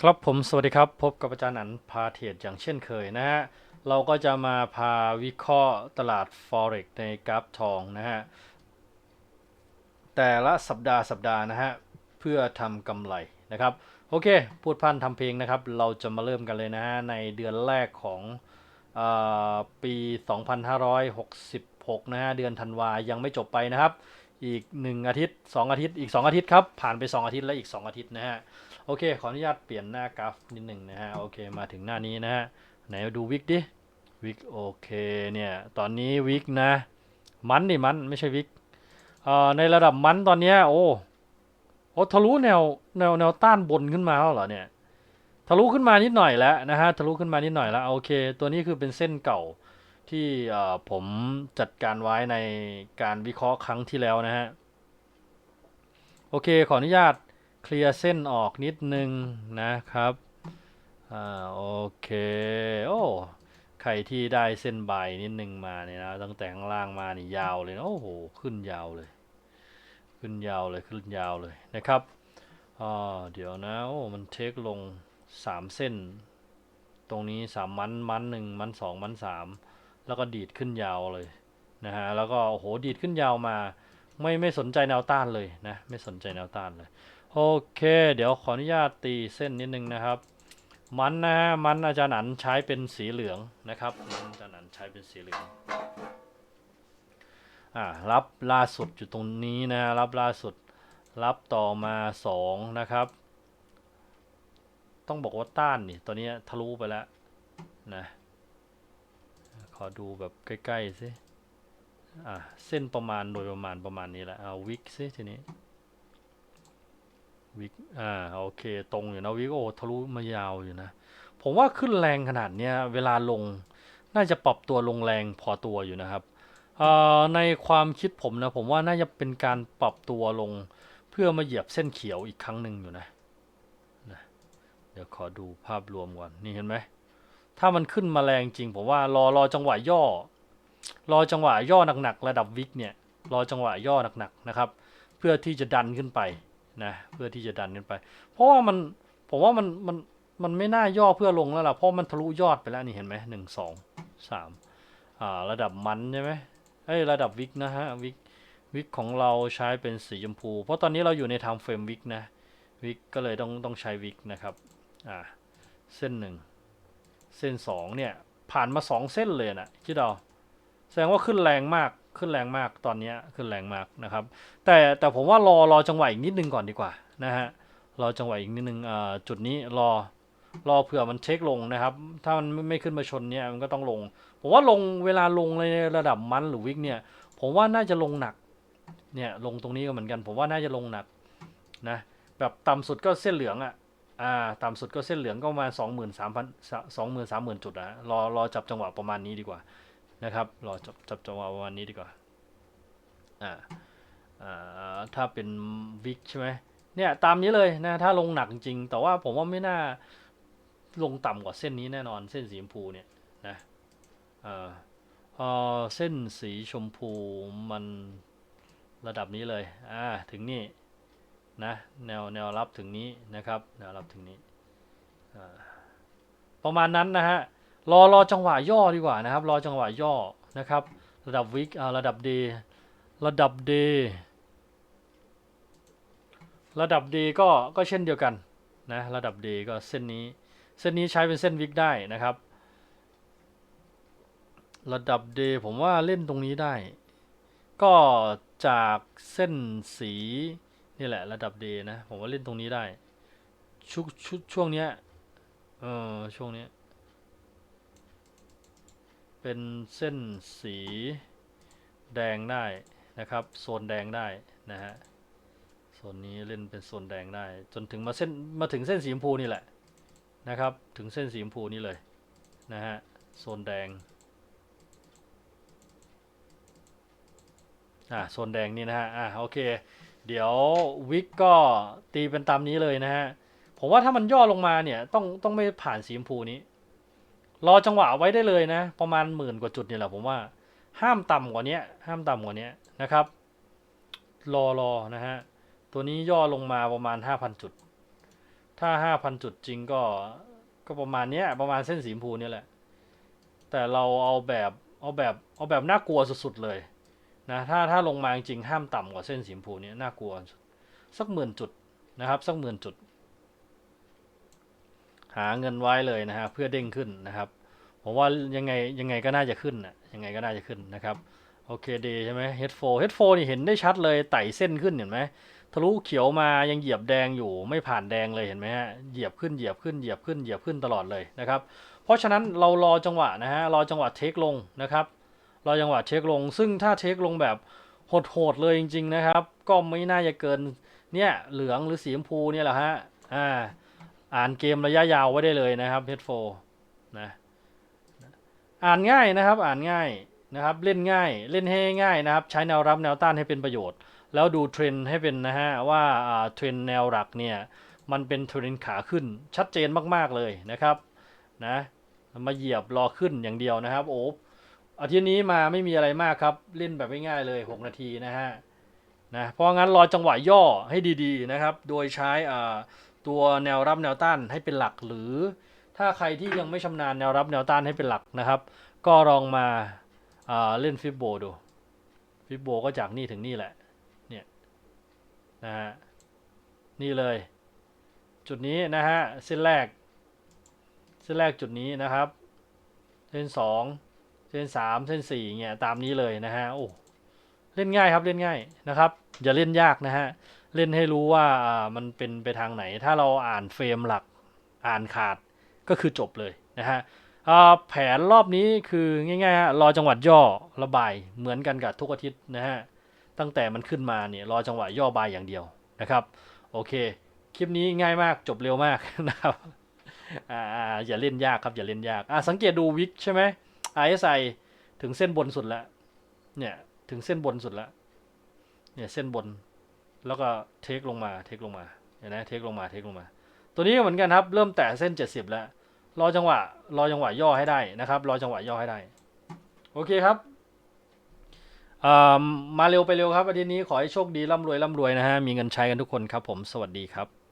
ครับผมสวัสดีครับ พบกับอาจารย์อันพาเทรดอย่างเช่นเคยนะฮะ เราก็จะมาพาวิเคราะห์ตลาด Forex ในกราฟทองนะฮะ แต่ละสัปดาห์สัปดาห์นะฮะ เพื่อทำกำไรนะครับ โอเค พูดพันทำเพลงนะครับ เราจะมาเริ่มกันเลยนะฮะ ในเดือนแรกของเออปี 2566 นะฮะ เดือนธันวายังไม่จบไปนะครับ อีก 1 อาทิตย์ 2 อาทิตย์ อีก 2 อาทิตย์ครับ ผ่านไป 2 อาทิตย์และอีก 2 อาทิตย์นะฮะ โอเค ขออนุญาตเปลี่ยนหน้ากราฟนิดหนึ่งนะฮะ โอเค มาถึงหน้านี้นะฮะ ไหนดูวิกดิ วิกโอเค เนี่ย ตอนนี้วิกนะ มันนี่มันไม่ใช่วิกเอ่อ ในระดับมันตอนเนี้ยโอ้ โอ้ทะลุแนวแนวแนวต้านบนขึ้นมาแล้วเหรอเนี่ย ทะลุขึ้นมานิดหน่อยแล้วนะฮะ ทะลุขึ้นมานิดหน่อยแล้ว โอเค ตัวนี้คือเป็นเส้นเก่า ที่ผมจัดการไว้ในการวิเคราะห์ครั้งที่แล้วนะฮะ โอเคขออนุญาตเคลียร์เส้นออกนิดนึงนะครับอ่าโอเค โอ้ใครที่ได้เส้นใบนิดนึงมาเนี่ยนะตั้งแต่ข้างล่างมานี่ยาวเลยนะโอ้โหขึ้นยาวเลย ขึ้นยาวเลยขึ้นยาวเลยนะครับอ่าเดี๋ยวนะโอ้มันเทคลงสามเส้น ตรงนี้สามมันมันหนึ่งมันสองมันสาม แล้วก็ดีดขึ้นยาวเลยนะฮะแล้วก็โอ้โหดีดขึ้นยาวมา ไม่ไม่สนใจแนวต้านเลยนะไม่สนใจแนวต้านเลยโอเค เดี๋ยวขออนุญาตตีเส้นนิดนึงนะครับ มันนะฮะมันอาจารย์หนันใช้เป็นสีเหลืองนะครับมันอาจารย์หนันใช้เป็นสีเหลืองอ่ารับล่าสุดอยู่ตรงนี้นะฮะรับล่าสุดรับต่อมาสองนะครับ ต้องบอกว่าต้านนี่ตอนนี้ทะลุไปแล้วนะ ขอดูแบบใกล้ๆสิอ่าเส้นประมาณโดยประมาณประมาณนี้แหละเอาวิกสิทีนี้วิกอ่าโอเคตรงอยู่นะวิกโอทะลุมายาวอยู่นะ ผมว่าขึ้นแรงขนาดเนี้ยเวลาลงน่าจะปรับตัวลงแรงพอตัวอยู่นะครับเอ่อในความคิดผมนะผมว่าน่าจะเป็นการปรับตัวลงเพื่อมาเหยียบเส้นเขียวอีกครั้งหนึ่งอยู่นะนะ เดี๋ยวขอดูภาพรวมก่อนนี่เห็นไหม ถ้ามันขึ้นมาแรงจริง ผมว่ารอรอจังหวะย่อ รอจังหวะย่อหนักๆระดับวิกเนี่ย รอจังหวะย่อหนักๆนะครับ เพื่อที่จะดันขึ้นไปนะ เพื่อที่จะดันขึ้นไป เพราะว่ามันผมว่ามันมันมันไม่น่าย่อเพื่อลงแล้วล่ะเพราะมันทะลุยอดไปแล้วนี่เห็นไหมหนึ่งสองสามอ่าระดับมันใช่ไหมเอ้ยระดับวิกนะฮะวิกวิกของเราใช้เป็นสีชมพู เพราะตอนนี้เราอยู่ในไทม์เฟรมวิกนะวิกก็เลยต้องต้องใช้วิกนะครับอ่าเส้นหนึ่ง เส้นสองเนี่ย ผ่านมาสองเส้นเลยนะคิดเอาแสดงว่าขึ้นแรงมากขึ้นแรงมากตอนนี้ขึ้นแรงมากนะครับ แต่แต่ผมว่ารอรอจังหวะอีกนิดนึงก่อนดีกว่านะฮะรอจังหวะอีกนิดนึงจุดนี้รอรอเผื่อมันเช็คลงนะครับ ถ้ามันไม่ขึ้นมาชนเนี่ยมันก็ต้องลง ผมว่าลงเวลาลงในระดับมันหรือวิกเนี่ย ผมว่าน่าจะลงหนัก เนี่ยลงตรงนี้ก็เหมือนกัน ผมว่าน่าจะลงหนักนะ แบบต่ำสุดก็เส้นเหลืองอะ อ่าต่ำสุดก็เส้นเหลืองก็ประมาณสองหมื่นสามพันสองหมื่นสามหมื่นจุดนะรอรอจับจังหวะประมาณนี้ดีกว่านะครับรอจับจับจังหวะประมาณนี้ดีกว่าอ่าอ่าถ้าเป็นวิกใช่ไหมเนี่ยตามนี้เลยนะถ้าลงหนักจริง แต่ว่าผมว่าไม่น่าลงต่ำกว่าเส้นนี้แน่นอนเส้นสีชมพูเนี่ยนะเอ่อเออเส้นสีชมพูมันระดับนี้เลยอ่าถึงนี่ นะแนวแนวรับถึงนี้นะครับแนวรับถึงนี้ประมาณนั้นนะฮะรอรอจังหวะย่อดีกว่านะครับ รอจังหวะย่อนะครับ ระดับวิกระดับเดระดับ D ระดับ D ก็ก็เช่นเดียวกันนะระดับ D ก็เส้นนี้ เส้นนี้ใช้เป็นเส้นวิกได้นะครับ ระดับ D ผมว่าเล่นตรงนี้ได้ ก็จากเส้นสี นี่แหละระดับ D นะ ผมว่าเล่นตรงนี้ได้ชุกชุกช่วงเนี้ยเออช่วงเนี้ยเป็นเส้นสีแดงได้นะครับ โซนแดงได้นะฮะโซนนี้เล่นเป็นโซนแดงได้ จนถึงมาเส้นมาถึงเส้นสีชมพูนี่แหละนะครับ ถึงเส้นสีชมพูนี่เลยนะฮะโซนแดงอ่าโซนแดงนี่นะฮะอ่าโอเค เดี๋ยววิกก็ตีเป็นตามนี้เลยนะฮะ ผมว่าถ้ามันย่อลงมาเนี่ยต้องต้องไม่ผ่านสีชมพูนี้ รอจังหวะไว้ได้เลยนะ ประมาณหมื่นกว่าจุดเนี่ยแหละผมว่า ห้ามต่ำกว่านี้ห้ามต่ำกว่านี้นะครับ รอรอนะฮะ ตัวนี้ย่อลงมาประมาณ 5,000 จุด ถ้าห้าพันจุดจริงก็ก็ประมาณเนี้ยประมาณเส้นสีชมพูเนี่ยแหละ แต่เราเอาแบบเอาแบบเอาแบบน่ากลัวสุดๆเลย นะถ้าถ้าลงมาจริงห้ามต่ำกว่าเส้นสีชมพูเนี้ยน่ากลัวสักหมื่นจุดนะครับ สักหมื่นจุด หาเงินไว้เลยนะฮะเพื่อเด้งขึ้นนะครับผมว่ายังไงยังไงก็น่าจะขึ้นนะยังไงก็น่าจะขึ้นนะครับโอเคดีใช่ไหมเฮดโฟเฮดโฟนี่เห็นได้ชัดเลยไต่เส้นขึ้นเห็นไหมทะลุเขียวมายังเหยียบแดงอยู่ไม่ผ่านแดงเลยเห็นไหมฮะเหยียบขึ้นเหยียบขึ้นเหยียบขึ้นเหยียบขึ้นตลอดเลยนะครับ เพราะฉะนั้นเรารอจังหวะนะฮะรอจังหวะเทคลงนะครับ รอจังหวะเทคลง ซึ่งถ้าเทคลงแบบโหดๆเลยจริง ๆ นะครับ ก็ไม่น่าจะเกินเนี่ยเหลืองหรือสีชมพูเนี่ยแหละฮะอ่าอ่านเกมระยะยาวไว้ได้เลยนะครับเฮดโฟนะอ่านง่ายนะครับอ่านง่ายนะครับเล่นง่ายเล่นให้ง่ายนะครับ ใช้แนวรับแนวต้านให้เป็นประโยชน์ แล้วดูเทรนด์ให้เป็นนะฮะว่าอ่าเทรนด์แนวหลักเนี่ยมันเป็นเทรนด์ขาขึ้นชัดเจนมากๆเลยนะครับนะมาเหยียบรอขึ้นอย่างเดียวนะครับ โอ้ อาทิตย์นี้มาไม่มีอะไรมากครับ เล่นแบบง่ายๆเลย 6 นาทีนะฮะนะเพราะงั้นรอจังหวะย่อให้ดีๆนะครับ โดยใช้ตัวแนวรับแนวต้านให้เป็นหลักหรือ ถ้าใครที่ยังไม่ชำนาญแนวรับแนวต้านให้เป็นหลักนะครับ ก็ลองมาาเล่นฟิบโบดูฟิบโบก็จากนี่ถึงนี่แหละเนี่ยนะฮะนี่เลย จุดนี้นะฮะเส้นแรก เส้นแรกจุดนี้นะครับ เส้นสอง ส้นสามเส้นสี่เงี้ยตามนี้เลยนะฮะโอ้เล่นง่ายครับเล่นง่ายนะครับ อย่าเล่นยากนะฮะเล่นให้รู้ว่าอ่ามันเป็นไปทางไหน ถ้าเราอ่านเฟรมหลักอ่านขาดก็คือจบเลยนะฮะแผนรอบนี้คือง่ายๆฮะรอจังหวัดย่อระบายเหมือนกันกับทุกอาทิตย์นะฮะตั้งแต่มันขึ้นมาเนี่ยรอจังหวะย่อบายอย่างเดียวนะครับโอเค คลิปนี้ง่ายมากจบเร็วมากนะครับอ่าอ่าอย่าเล่นยากครับอย่าเล่นยากอ่าสังเกตดูวิกใช่ไหม RSI ถึงเส้นบนสุดแล้ว เนี่ยถึงเส้นบนสุดแล้ว เนี่ยเส้นบน แล้วก็เทคลงมา เทคลงมา เห็นไหมเทคลงมา เทคลงมา ตัวนี้เหมือนกันครับ เริ่มแตะเส้น 70 แล้ว รอจังหวะ รอจังหวะย่อให้ได้นะครับ รอจังหวะย่อให้ได้ โอเคครับมาเร็วไปเร็วครับอาทิตย์นี้ขอให้โชคดีร่ำรวยร่ำรวยนะฮะ มีเงินใช้กันทุกคนครับผม สวัสดีครับ